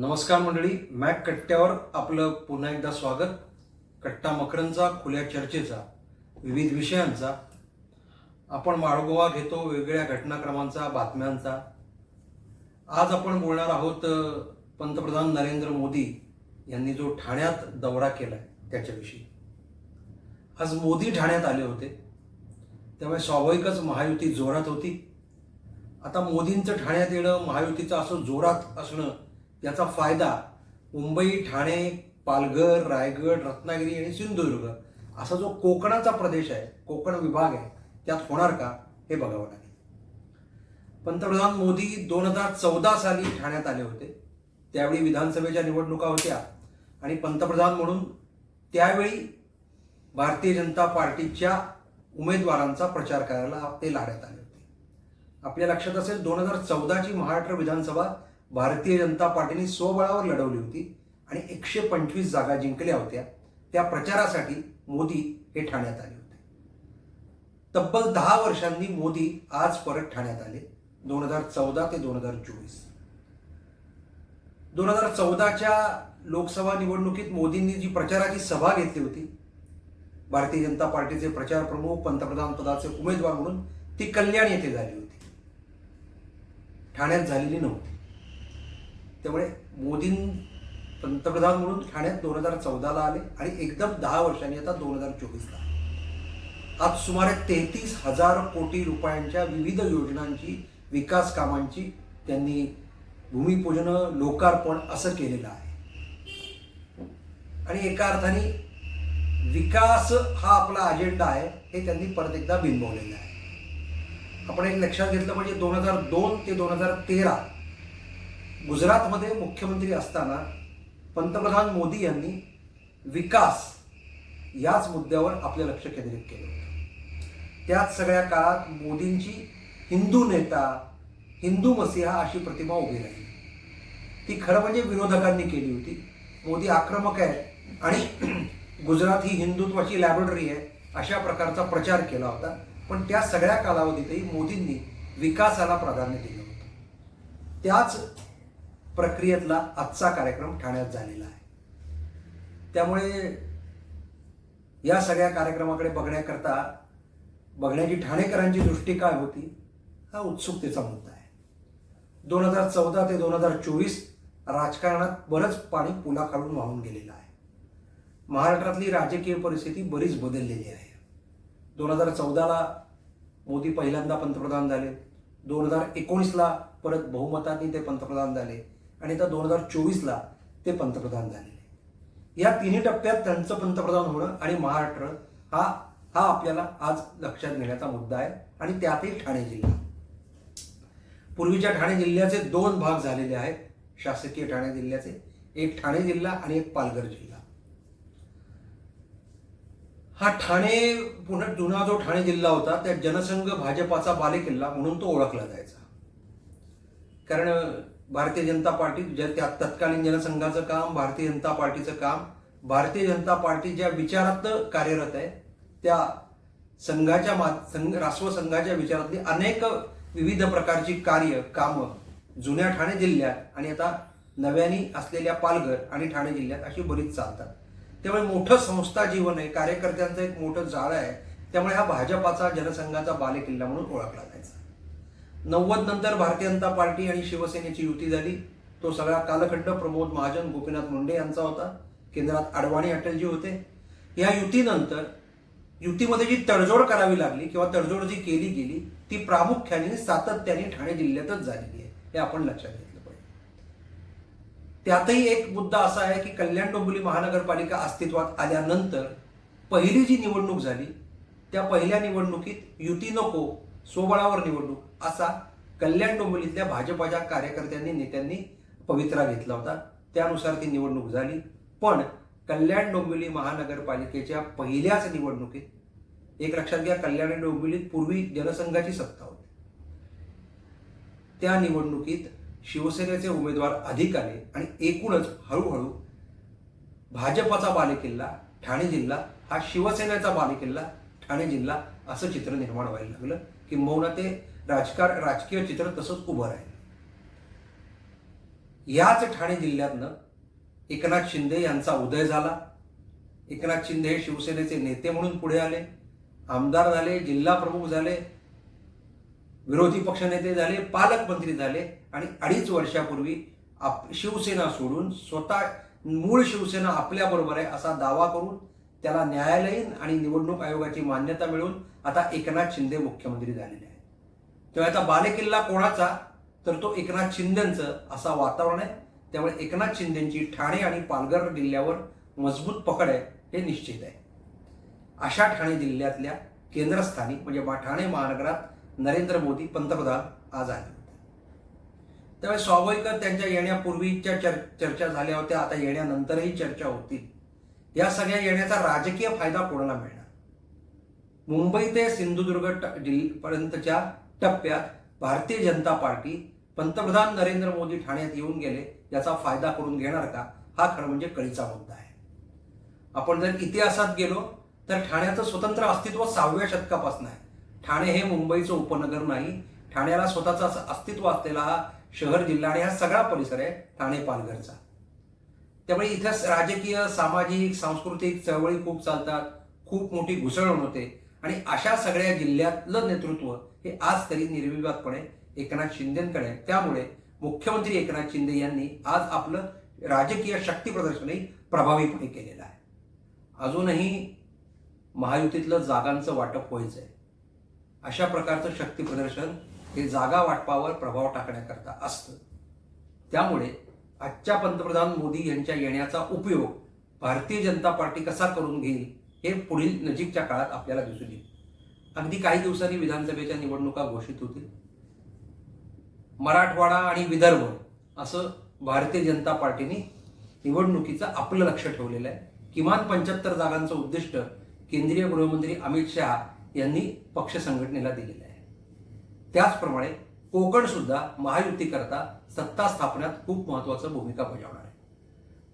नमस्कार मंडळी मॅक कट्ट्यावर आपलं पुन्हा एकदा स्वागत. कट्टा मकरंचा खुल्या चर्चेचा विविध विषयांचा. आपण माळगोवा घेतो वेगवेगळ्या घटनाक्रमांचा बातम्यांचा. आज आपण बोलणार आहोत पंतप्रधान नरेंद्र मोदी यांनी जो ठाण्यात दौरा केला आहे त्याच्याविषयी. आज मोदी ठाण्यात आले होते. त्यामुळे स्वाभाविकच महायुती जोरात होती. आता मोदींचं ठाण्यात येणं महायुतीचं असं जोरात असणं याचा फायदा मुंबई ठाणे पालघर रायगड रत्नागिरी आणि सिंधुदुर्ग असा जो कोकणाचा प्रदेश आहे कोकण विभाग आहे त्यात होणार का हे बघावं लागेल. पंतप्रधान मोदी दोन हजार चौदा साली ठाण्यात आले होते. त्यावेळी विधानसभेच्या निवडणुका होत्या. आणि पंतप्रधान म्हणून त्यावेळी भारतीय जनता पार्टीच्या उमेदवारांचा प्रचार करायला ते लाढ्यात आले होते. आपल्या लक्षात असेल दोन हजार चौदाची महाराष्ट्र विधानसभा भारतीय जनता पार्टीने स्वबळावर लढवली होती आणि एकशे पंचवीस जागा जिंकल्या होत्या. त्या प्रचारासाठी मोदी हे ठाण्यात आले होते. तब्बल दहा वर्षांनी मोदी आज परत ठाण्यात आले. दोन हजार चौदा ते दोन हजार चोवीस. दोन हजार चौदाच्या लोकसभा निवडणुकीत मोदींनी जी प्रचाराची सभा घेतली होती भारतीय जनता पार्टीचे प्रचार प्रमुख पंतप्रधान पदाचे उमेदवार म्हणून ती कल्याण येथे झाली होती. ठाण्यात झालेली नव्हती. त्यामुळे मोदीं पंतप्रधान म्हणून ठाण्यात दोन हजार चौदाला आले आणि एकदम दहा वर्षांनी आता दोन हजार चोवीसला आज सुमारे तेहतीस हजार कोटी रुपयांच्या विविध योजनांची विकास कामांची त्यांनी भूमिपूजन लोकार्पण असं केलेलं आहे. आणि एका अर्थाने विकास हा आपला अजेंडा आहे हे त्यांनी परत एकदा बिंबवलेलं आहे. आपण एक लक्षात घेतलं म्हणजे दोन हजार दोन ते दोन हजार तेरा गुजरातमध्ये मुख्यमंत्री असताना पंतप्रधान मोदी यांनी विकास याच मुद्द्यावर आपले लक्ष केंद्रित केलं होतं. त्याच सगळ्या काळात मोदींची हिंदू नेता हिंदू मसिहा अशी प्रतिमा उभी राहिली. ती खरं म्हणजे विरोधकांनी केली होती. मोदी आक्रमक आहे आणि गुजरात ही हिंदुत्वाची लॅबोरेटरी आहे अशा प्रकारचा प्रचार केला होता. पण त्या सगळ्या कालावधीतही मोदींनी विकासाला प्राधान्य दिलं होतं. त्याच प्रक्रियेतला आजचा कार्यक्रम ठाण्यात झालेला आहे. त्यामुळे या सगळ्या कार्यक्रमाकडे बघण्याकरता बघण्याची ठाणेकरांची दृष्टी काय होती हा उत्सुकतेचा मुद्दा आहे. दोन हजार चौदा ते दोन हजार चोवीस राजकारणात बरंच पाणी पुलाखालून वाहून गेलेलं आहे. महाराष्ट्रातली राजकीय परिस्थिती बरीच बदललेली आहे. दोन हजार चौदाला मोदी पहिल्यांदा पंतप्रधान झाले. दोन हजार एकोणीसला परत बहुमतांनी ते पंतप्रधान झाले. आणि आता दोन हजार चोवीसला ते पंतप्रधान झालेले या तिन्ही टप्प्यात त्यांचं पंतप्रधान होणं आणि महाराष्ट्र हा हा आपल्याला आज लक्षात घेण्याचा मुद्दा आहे आणि त्यातही ठाणे जिल्हा. पूर्वीच्या ठाणे जिल्ह्याचे दोन भाग झालेले आहेत. शासकीय ठाणे जिल्ह्याचे एक ठाणे जिल्हा आणि एक पालघर जिल्हा. हा ठाणे पुन्हा जुना जो ठाणे जिल्हा होता त्या जनसंघ भाजपाचा बालेकिल्ला म्हणून तो ओळखला जायचा. कारण भारतीय जनता पार्टी ज्या त्या तत्कालीन जनसंघाचं काम भारतीय जनता पार्टीचं काम भारतीय जनता पार्टी ज्या विचारात कार्यरत आहे त्या संघाच्या मा संघ राष्ट्र संघाच्या विचारातली अनेक विविध प्रकारची कार्य कामं जुन्या ठाणे जिल्ह्यात आणि आता नव्यानी असलेल्या पालघर आणि ठाणे जिल्ह्यात अशी बरीच चालतात. त्यामुळे मोठं संस्था जीवन आहे कार्यकर्त्यांचं एक मोठं जाळं आहे त्यामुळे हा भाजपाचा जनसंघाचा बालेकिल्ला म्हणून ओळखला जायचा. नव्वद नंतर भारतीय जनता पार्टी आणि शिवसेनेची युती झाली. तो सगळा कालखंड प्रमोद महाजन गोपीनाथ मुंडे यांचा होता. केंद्रात अडवाणी अटलजी होते. या युतीनंतर युतीमध्ये जी तडजोड करावी लागली किंवा तडजोड जी केली गेली ती प्रामुख्याने सातत्याने ठाणे जिल्ह्यातच झालेली आहे. हे आपण लक्षात घेतलं पाहिजे. त्यातही एक मुद्दा असा आहे की कल्याण डोंबिवली महानगरपालिका अस्तित्वात आल्यानंतर पहिली जी निवडणूक झाली त्या पहिल्या निवडणुकीत युती नको स्वबळावर निवडणूक असा कल्याण डोंबिवलीतल्या भाजपाच्या कार्यकर्त्यांनी नेत्यांनी पवित्रा घेतला होता. त्यानुसार ती निवडणूक झाली. पण कल्याण डोंबिवली महानगरपालिकेच्या पहिल्याच निवडणुकीत एक लक्षात घ्या कल्याण डोंबिवलीत पूर्वी जनसंघाची सत्ता होती. त्या निवडणुकीत शिवसेनेचे उमेदवार अधिक आले आणि एकूणच हळूहळू भाजपाचा बालेकिल्ला ठाणे जिल्हा हा शिवसेनेचा बालेकिल्ला ठाणे जिल्हा असं चित्र निर्माण व्हायला लागलं. किंबहुना ते राजकार राजकीय चित्र तसंच उभं राहील. याच ठाणे जिल्ह्यातनं एकनाथ शिंदे यांचा उदय झाला. एकनाथ शिंदे हे शिवसेनेचे नेते म्हणून पुढे आले. आमदार झाले जिल्हा प्रमुख झाले विरोधी पक्षनेते झाले पालकमंत्री झाले आणि अडीच वर्षापूर्वी आप शिवसेना सोडून स्वतः मूळ शिवसेना आपल्याबरोबर आहे असा दावा करून त्याला न्यायालयीन आणि निवडणूक आयोगाची मान्यता मिळून आता एकनाथ शिंदे मुख्यमंत्री झालेले आहेत. तेव्हा आता बालेकिल्ला कोणाचा? तर तो एकनाथ शिंदेचं असा वातावरण आहे. त्यामुळे एकनाथ शिंदेची ठाणे आणि पालघर जिल्ह्यावर मजबूत पकड आहे हे निश्चित आहे. अशा ठाणे जिल्ह्यातल्या केंद्रस्थानी म्हणजे ठाणे महानगरात नरेंद्र मोदी पंतप्रधान आज आले त्यामुळे स्वाभाविकच त्यांच्या येण्यापूर्वीच्या चर्चा झाल्या होत्या. आता येण्यानंतरही चर्चा होतील. या सगळ्या येण्याचा राजकीय फायदा कोणाला मिळणार? मुंबई ते सिंधुदुर्ग ट- जिल्ह- पर्यंतच्या टप्प्यात भारतीय जनता पार्टी पंतप्रधान नरेंद्र मोदी ठाण्यात येऊन गेले याचा फायदा करून घेणार का? हा खरं म्हणजे कळीचा मुद्दा आहे. आपण जर इतिहासात गेलो तर ठाण्याचं स्वतंत्र अस्तित्व सहाव्या शतकापासून आहे. ठाणे हे मुंबईचं उपनगर नाही. ठाण्याला स्वतःचं अस्तित्व असलेला हा शहर जिल्हा आणि हा सगळा परिसर आहे ठाणे पालघरचा. त्यामुळे इथं राजकीय सामाजिक सांस्कृतिक चळवळी खूप चालतात खूप मोठी घुसळण होते. आणि अशा सगळ्या जिल्ह्यातलं नेतृत्व हे आज तरी निर्विवादपणे एकनाथ शिंदेकडे आहे. त्यामुळे मुख्यमंत्री एकनाथ शिंदे यांनी आज आपलं राजकीय शक्ती प्रदर्शनही प्रभावीपणे केलेलं आहे. अजूनही महायुतीतलं जागांचं वाटप व्हायचं आहे अशा प्रकारचं शक्ती प्रदर्शन हे जागा वाटपावर प्रभाव टाकण्याकरता असतं. त्यामुळे आजच्या पंतप्रधान मोदी यांच्या येण्याचा उपयोग भारतीय जनता पार्टी कसा करून घेईल हे पुढील नजीकच्या काळात आपल्याला दिसून येईल. अगदी काही दिवसांनी विधानसभेच्या निवडणुका घोषित होतील. मराठवाडा आणि विदर्भ असं भारतीय जनता पार्टीने निवडणुकीचं आपलं लक्ष ठेवलेलं आहे. किमान पंच्याहत्तर जागांचं उद्दिष्ट केंद्रीय गृहमंत्री अमित शहा यांनी पक्ष संघटनेला दिलेलं आहे. त्याचप्रमाणे कोकण सुद्धा महायुतीकरता सत्ता स्थापण्यात खूप महत्वाचं भूमिका बजावणार आहे.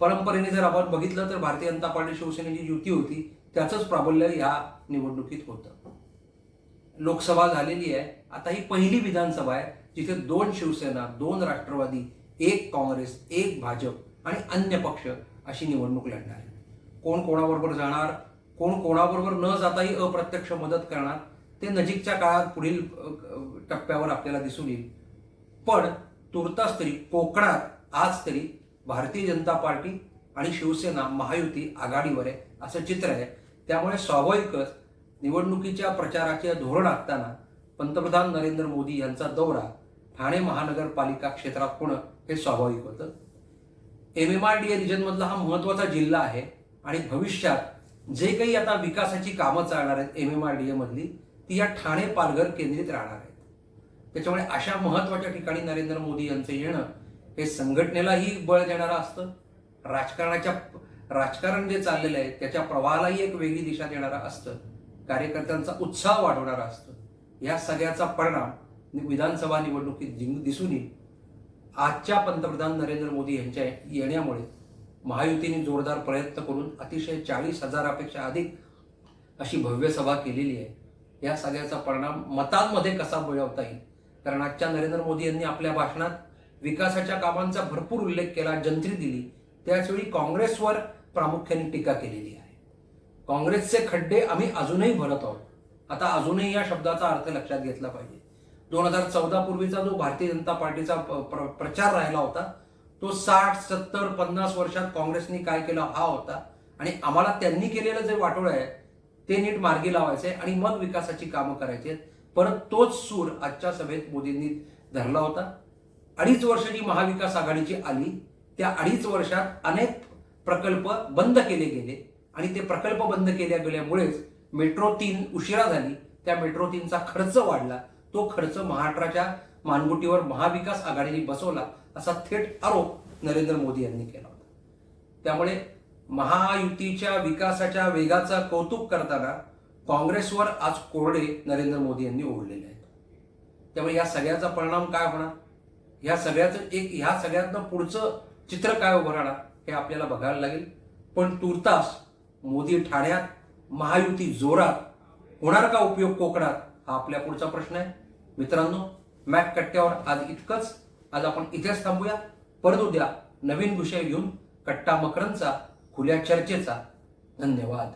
परंपरेने जर आपण बघितलं तर भारतीय जनता पार्टी शिवसेनेची युती होती त्याचंच प्राबल्य या निवडणुकीत होतं. लोकसभा झालेली आहे. आता ही पहिली विधानसभा आहे जिथे दोन शिवसेना दोन राष्ट्रवादी एक काँग्रेस एक भाजप आणि अन्य पक्ष अशी निवडणूक लढणार आहे कोण कोणाबरोबर जाणार कोण कोणाबरोबर न जाताही अप्रत्यक्ष मदत करणार ते नजीकच्या काळात पुढील टप्प्यावर आपल्याला दिसून येईल. पण तुर्तास तरी कोकणात आज तरी भारतीय जनता पार्टी आणि शिवसेना महायुती आघाडीवर आहे असं चित्र आहे. त्यामुळे स्वाभाविकच निवडणुकीच्या प्रचाराचे धोरण आखताना पंतप्रधान नरेंद्र मोदी यांचा दौरा ठाणे महानगरपालिका क्षेत्रात होणं हे स्वाभाविक होतं. M M R D A रिजनमधला हा महत्त्वाचा जिल्हा आहे आणि भविष्यात जे काही आता विकासाची कामं चालणार आहेत M M R D A मधली ती या ठाणे पालघर केंद्रित राहणार आहेत. त्याच्यामुळे अशा महत्त्वाच्या ठिकाणी नरेंद्र मोदी यांचं येणं हे संघटनेलाही बळ देणारं असतं. राजकारणाच्या राजकारण जे चाललेलं आहे त्याच्या प्रवाहालाही एक वेगळी दिशा देणारं असतं. कार्यकर्त्यांचा उत्साह वाढवणारा असतं. या सगळ्याचा परिणाम विधानसभा निवडणुकीत जिंक दिसून येईल. आजच्या पंतप्रधान नरेंद्र मोदी यांच्या येण्यामुळे महायुतीने जोरदार प्रयत्न करून अतिशय चाळीस हजारापेक्षा अधिक अशी भव्य सभा केलेली आहे. या सगळ्याचा परिणाम मतांमध्ये कसा मिळवता येईल? कारण आजच्या नरेंद्र मोदी यांनी आपल्या भाषणात विकासाच्या कामांचा भरपूर उल्लेख केला जंत्री दिली. त्याचवेळी काँग्रेसवर प्रामुख्याने टीका केलेली आहे. काँग्रेसचे खड्डे आम्ही अजूनही भरत आहोत. आता अजूनही या शब्दाचा अर्थ लक्षात घेतला पाहिजे. दोन हजार चौदा पूर्वीचा जो भारतीय जनता पार्टीचा प्रचार राहिला होता तो साठ सत्तर पन्नास वर्षात काँग्रेसनी काय केलं हा होता. आणि आम्हाला त्यांनी केलेलं जे वाटोळं आहे ते नीट मार्गी लावायचे आणि मग विकासाची कामं करायची आहेत परत तोच सूर आजच्या सभेत मोदींनी धरला होता. अडीच वर्ष जी महाविकास आघाडीची आली त्या अडीच वर्षात अनेक प्रकल्प बंद केले गेले. आणि ते प्रकल्प बंद केल्या गेल्यामुळेच मेट्रो तीन उशिरा झाली. त्या मेट्रो तीनचा खर्च वाढला. तो खर्च महाराष्ट्राच्या मानगुटीवर महाविकास आघाडीने बसवला असा थेट आरोप नरेंद्र मोदी यांनी केला होता. त्यामुळे महायुतीच्या विकासाच्या वेगाचा कौतुक करताना काँग्रेसवर आज कोरडे नरेंद्र मोदी यांनी ओढलेले आहेत. त्यामुळे या सगळ्याचा परिणाम काय होणार? ह्या सगळ्याचं एक ह्या सगळ्यातनं पुढचं चित्र काय उभं राहणार हे आपल्याला बघायला लागेल. पण तुर्तास मोदी ठाण्यात महायुती जोरात होणार का उपयोग कोकणात? हा आपल्या पुढचा प्रश्न आहे. मित्रांनो मॅक कट्ट्यावर आज इतकंच. आज आपण इथेच थांबूया. परत उद्या नवीन विषय घेऊन कट्टा मकरंचा खुल्या चर्चेचा धन्यवाद.